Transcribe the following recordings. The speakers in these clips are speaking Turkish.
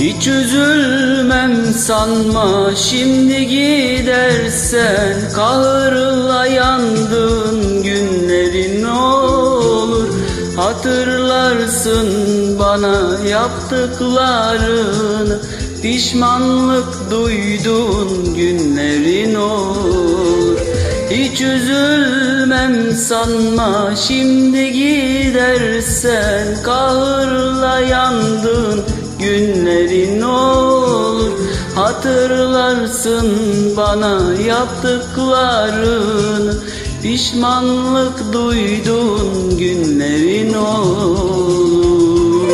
Hiç üzülmem sanma şimdi gidersen Kahırla yandığın günlerin olur. Hatırlarsın bana yaptıklarını Pişmanlık duyduğun günlerin olur. Hiç üzülmem sanma şimdi gidersen Kahırla Hatırlarsın bana yaptıklarını Pişmanlık duyduğun günlerin olur.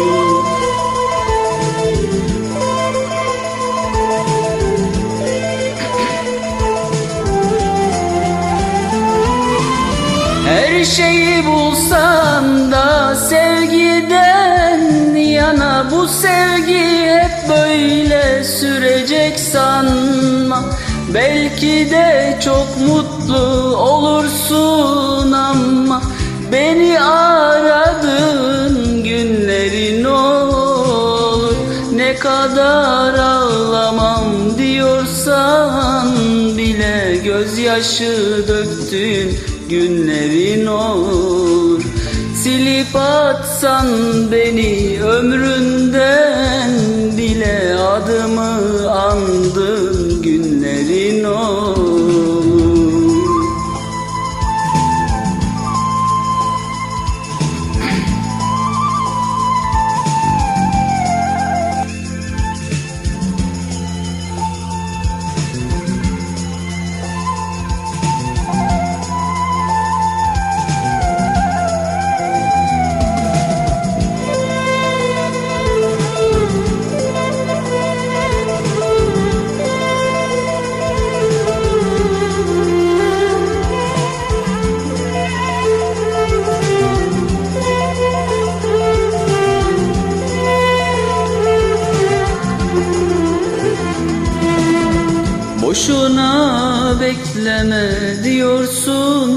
Her şeyi bulsan da sevgiden yana Bu sevgi sürecek sanma. Belki de çok mutlu olursun ama Beni aradığın günlerin olur. Ne kadar ağlamam diyorsan bile Gözyaşı döktüğün günlerin olur. Silip atsan beni ömründen Boşuna bekleme diyorsun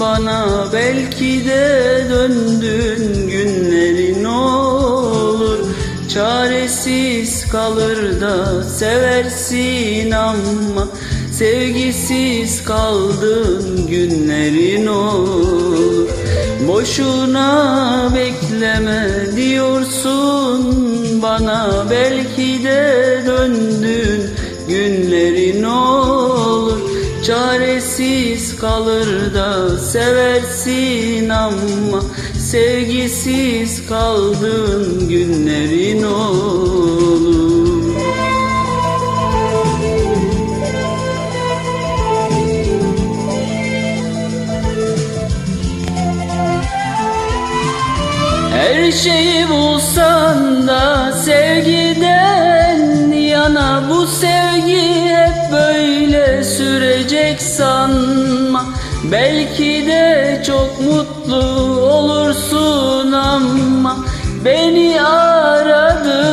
bana. Belki de döndüğün günlerin olur. Çaresiz kalır da seversin ama. Sevgisiz kaldığın günlerin olur. Boşuna bekleme diyorsun bana. Belki de döndün Çaresiz kalır da seversin ama Sevgisiz kaldığın günlerin olur. Her şeyi bulsan da sevgiden yana Bu sevgi sürecek sanma. Belki de çok mutlu olursun ama Beni aradığın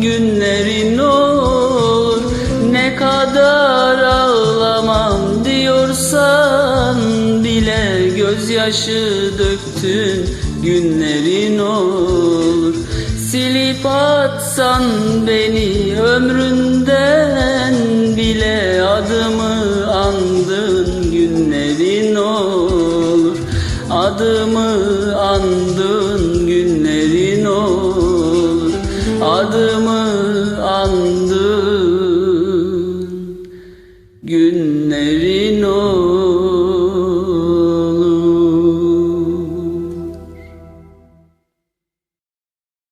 günlerin olur. Ne kadar ağlamam diyorsan bile Gözyaşı döktün günlerin olur. Silip atsan beni ömründen bile Adımı Adımı andığın günlerin olur. Adımı andığın günlerin olur.